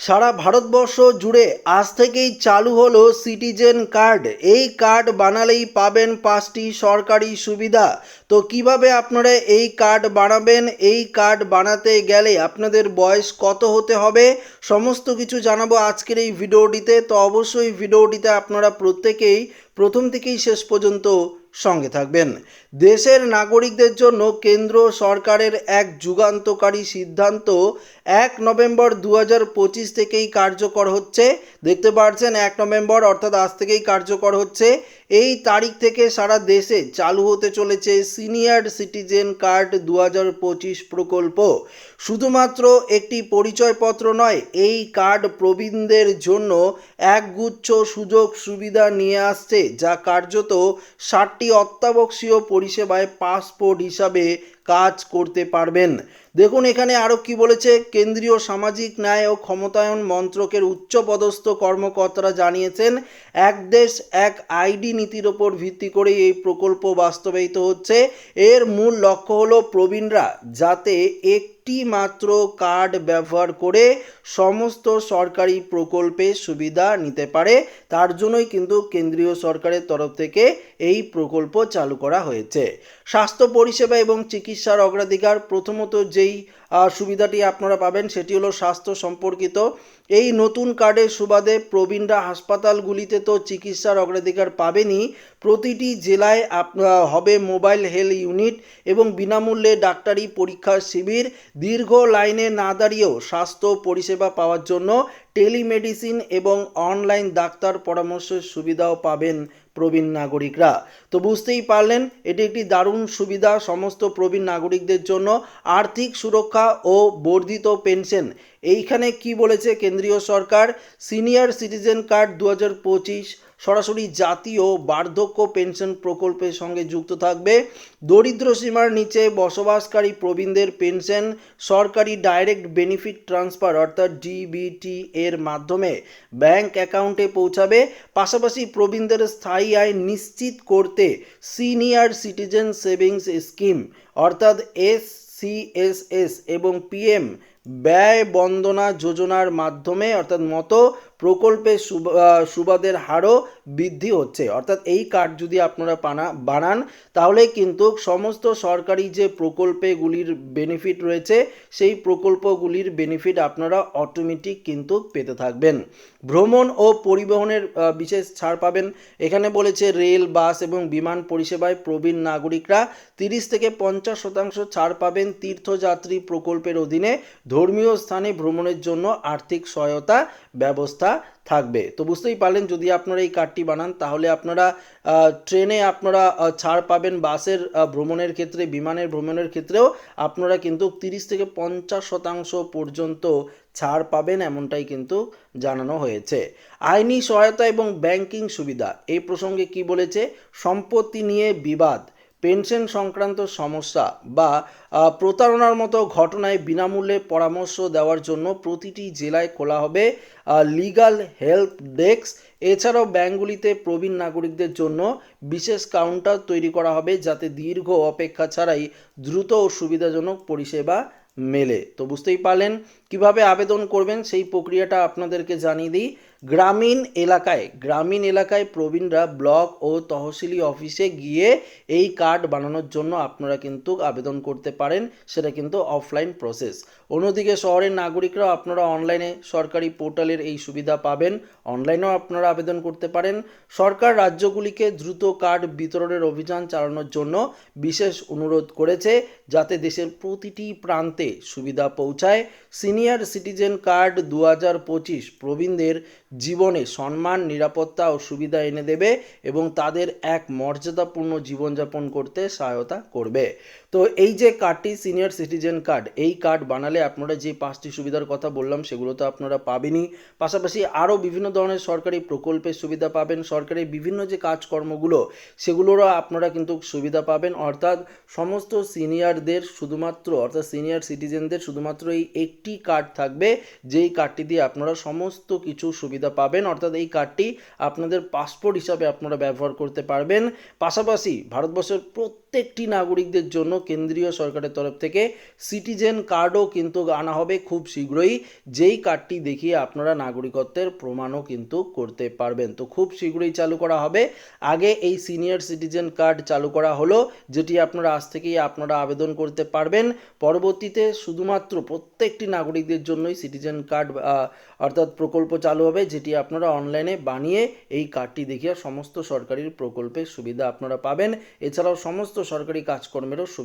সারা ভারতবর্ষ জুড়ে আজ থেকেই চালু হলো সিটিজেন কার্ড। এই কার্ড বানালেই পাবেন পাঁচটি সরকারি সুবিধা। তো কীভাবে আপনারা এই কার্ড বানাবেন? এই কার্ড বানাতে গেলে আপনাদের বয়স কত হতে হবে? সমস্ত কিছু জানাব আজকের এই ভিডিওটিতে। তো অবশ্যই ভিডিওটিতে আপনারা প্রত্যেকেই প্রথম থেকেই শেষ পর্যন্ত সঙ্গে থাকবেন। দেশের নাগরিকদের জন্য কেন্দ্র সরকারের এক যুগান্তকারী সিদ্ধান্ত এক নভেম্বর দু পঁচিশ থেকেই কার্যকর হচ্ছে। দেখতে পাচ্ছেন এক নভেম্বর অর্থাৎ আজ থেকেই কার্যকর হচ্ছে। এই তারিখ থেকে সারা দেশে চালু হতে চলেছে সিনিয়র সিটিজেন কার্ড দু হাজার পঁচিশ প্রকল্প। শুধুমাত্র একটি পরিচয়পত্র নয়, এই কার্ড প্রবীণদের জন্য একগুচ্ছ সুযোগ সুবিধা নিয়ে আসছে, যা কার্যত ষাটটি অত্যাবশ্যকীয় পরিষেবায় পাসপোর্ট হিসাবে কাজ করতে পারবেন। দেখুন এখানে আরও কি বলেছে, কেন্দ্রীয় সামাজিক ন্যায় ও ক্ষমতায়ন মন্ত্রকের উচ্চপদস্থ কর্মকর্তারা জানিয়েছেন, এক দেশ এক আইডি নীতির ওপর ভিত্তি করেই এই প্রকল্প বাস্তবায়িত হচ্ছে। এর মূল লক্ষ্য হলো প্রবীণরা যাতে একটি মাত্র কার্ড ব্যবহার করে সমস্ত সরকারি প্রকল্পের সুবিধা নিতে পারে, তার জন্যই কিন্তু কেন্দ্রীয় সরকারের তরফ থেকে এই প্রকল্প চালু করা হয়েছে। স্বাস্থ্য পরিষেবা এবং চিকিৎসার অগ্রাধিকার, প্রথমত যেই সুবিধাটি আপনারা পাবেন সেটি হলো স্বাস্থ্য সম্পর্কিত। এই নতুন কার্ডের সুবাদে প্রবীণরা হাসপাতালগুলিতে তো চিকিৎসার অগ্রাধিকার পাবেনই প্রতিটি জেলায় হবে মোবাইল হেলথ ইউনিট এবং বিনামূল্যে ডাক্তারি পরীক্ষার শিবির। দীর্ঘ লাইনে না দাঁড়িয়েও স্বাস্থ্য পরিষেবা পাওয়ার জন্য টেলিমেডিসিন এবং অনলাইন ডাক্তার পরামর্শের সুবিধাও পাবেন প্রবীণ নাগরিকরা। তো বুঝতেই পারলেন, এটি একটি দারুণ সুবিধা সমস্ত প্রবীণ নাগরিকদের জন্য। আর্থিক সুরক্ষা ও বর্ধিত পেনশন, এইখানে কি বলেছে কেন্দ্রীয় সরকার? সিনিয়র সিটিজেন কার্ড দু হাজার পঁচিশ সরাসরি জাতীয় বার্ধক্য পেনশন প্রকল্পের সঙ্গে যুক্ত থাকবে। দরিদ্র সীমার নিচে বসবাসকারী প্রবীণদের পেনশন, সরকারি ডাইরেক্ট বেনিফিট ট্রান্সফার অর্থাৎ ডিবিটি এর মাধ্যমে ব্যাংক অ্যাকাউন্টে পৌঁছাবে। পাশাপাশি প্রবীণদের স্থায়ী আয় নিশ্চিত করতে সিনিয়র সিটিজেন সেভিংস স্কিম অর্থাৎ এস সিএসএস এবং পিএম ব্যয় বন্দনা যোজনার মাধ্যমে অর্থাৎ মতো প্রকল্পের সুব- সুবাদের হারও বৃদ্ধি হচ্ছে। অর্থাৎ এই কার্ড যদি আপনারা পানা বানান, তাহলে কিন্তু সমস্ত সরকারি যে প্রকল্পেগুলির বেনিফিট রয়েছে, সেই প্রকল্পগুলির বেনিফিট আপনারা অটোমেটিক কিন্তু পেতে থাকবেন। ভ্রমণ ও পরিবহনের বিশেষ ছাড় পাবেন। এখানে বলেছে রেল, বাস এবং বিমান পরিষেবায় প্রবীণ নাগরিকরা তিরিশ থেকে পঞ্চাশ শতাংশ ছাড় পাবেন তীর্থযাত্রী প্রকল্পের অধীনে। ধর্মীয় স্থানে ভ্রমণের জন্য আর্থিক সহায়তা ব্যবস্থা থাকবে। তো বুঝতেই পারলেন, যদি আপনারা এই কার্ডটি বানান, তাহলে আপনারা ট্রেনে আপনারা ছাড় পাবেন বাসের ভ্রমণের ক্ষেত্রে, বিমানের ভ্রমণের ক্ষেত্রেও আপনারা কিন্তু তিরিশ থেকে পঞ্চাশ শতাংশ পর্যন্ত ছাড় পাবেন, এমনটাই কিন্তু জানানো হয়েছে। আইনি সহায়তা এবং ব্যাংকিং সুবিধা, এই প্রসঙ্গে কি বলেছে? সম্পত্তি নিয়ে বিবাদ। পেনশন সংক্রান্ত সমস্যা বা প্রতারণার মতো ঘটনায় বিনামূল্যে পরামর্শ দেওয়ার জন্য প্রতিটি জেলায় খোলা হবে লিগাল হেল্প ডেস্ক এছাড়াও ব্যাঙ্কগুলিতে প্রবীণ নাগরিকদের জন্য বিশেষ কাউন্টার তৈরি করা হবে যাতে দীর্ঘ অপেক্ষা ছাড়াই দ্রুত ও সুবিধাজনক পরিষেবা মেলে। তো বুঝতেই পারলেন কীভাবে আবেদন করবেন সেই প্রক্রিয়াটা আপনাদেরকে জানিয়ে দিই। গ্রামীণ এলাকায় গ্রামীণ এলাকায় প্রবীণরা ব্লক ও তহসিলি অফিসে গিয়ে এই কার্ড বানানোর জন্য আপনারা কিন্তু আবেদন করতে পারেন, সেটা কিন্তু অফলাইন প্রসেস। অন্যদিকে শহরের নাগরিকরাও আপনারা অনলাইনে সরকারি পোর্টালের এই সুবিধা পাবেন, অনলাইনেও আপনারা আবেদন করতে পারেন। সরকার রাজ্যগুলিকে দ্রুত কার্ড বিতরণের অভিযান চালানোর জন্য বিশেষ অনুরোধ করেছে, যাতে দেশের প্রতিটি প্রান্তে সুবিধা পৌঁছায়। সিনিয়র সিটিজেন কার্ড দু হাজার পঁচিশ প্রবীণদের জীবনে সম্মান, নিরাপত্তা ও সুবিধা এনে দেবে এবং তাদের এক মর্যাদাপূর্ণ জীবনযাপন করতে সহায়তা করবে। তো এই যে কার্ডটি সিনিয়র সিটিজেন কার্ড, এই কার্ড বানালে আপনারা যে পাঁচটি সুবিধার কথা বললাম সেগুলো তো আপনারা পাবেনই। পাশাপাশি আরও বিভিন্ন ধরনের সরকারি প্রকল্পের সুবিধা পাবেন। সরকারি বিভিন্ন যে কাজকর্মগুলো, সেগুলোরও আপনারা কিন্তু সুবিধা পাবেন। অর্থাৎ সমস্ত সিনিয়রদের শুধুমাত্র, অর্থাৎ সিনিয়র সিটিজেনদের শুধুমাত্র এই একটি কার্ড থাকবে, যেই কার্ডটি দিয়ে আপনারা সমস্ত কিছু সুবিধা পাবেন। অর্থাৎ এই কার্ডটি আপনাদের পাসপোর্ট হিসাবে আপনারা ব্যবহার করতে পারবেন। পাশাপাশি ভারতবর্ষের প্রত্যেকটি নাগরিকদের জন্য কেন্দ্রীয় সরকারের তরফ থেকে সিটিজেন কার্ডও কিন্তু আনা হবে খুব শীঘ্রই। যেই কার্ডটি দেখিয়ে আপনারা নাগরিকত্বের প্রমাণও কিন্তু করতে পারবেন। তো খুব শীঘ্রই চালু করা হবে। আগে এই সিনিয়র সিটিজেন কার্ড চালু করা হলো, যেটি আপনারা আজ থেকেই আপনারা আবেদন করতে পারবেন। পরবর্তীতে শুধুমাত্র প্রত্যেকটি নাগরিকদের জন্যই সিটিজেন কার্ড অর্থাৎ প্রকল্প চালু হবে, যেটি আপনারা অনলাইনে বানিয়ে এই কার্ডটি দেখিয়ে সমস্ত সরকারি প্রকল্পের সুবিধা আপনারা পাবেন। এছাড়াও সমস্ত সরকারি কাজকর্মেরও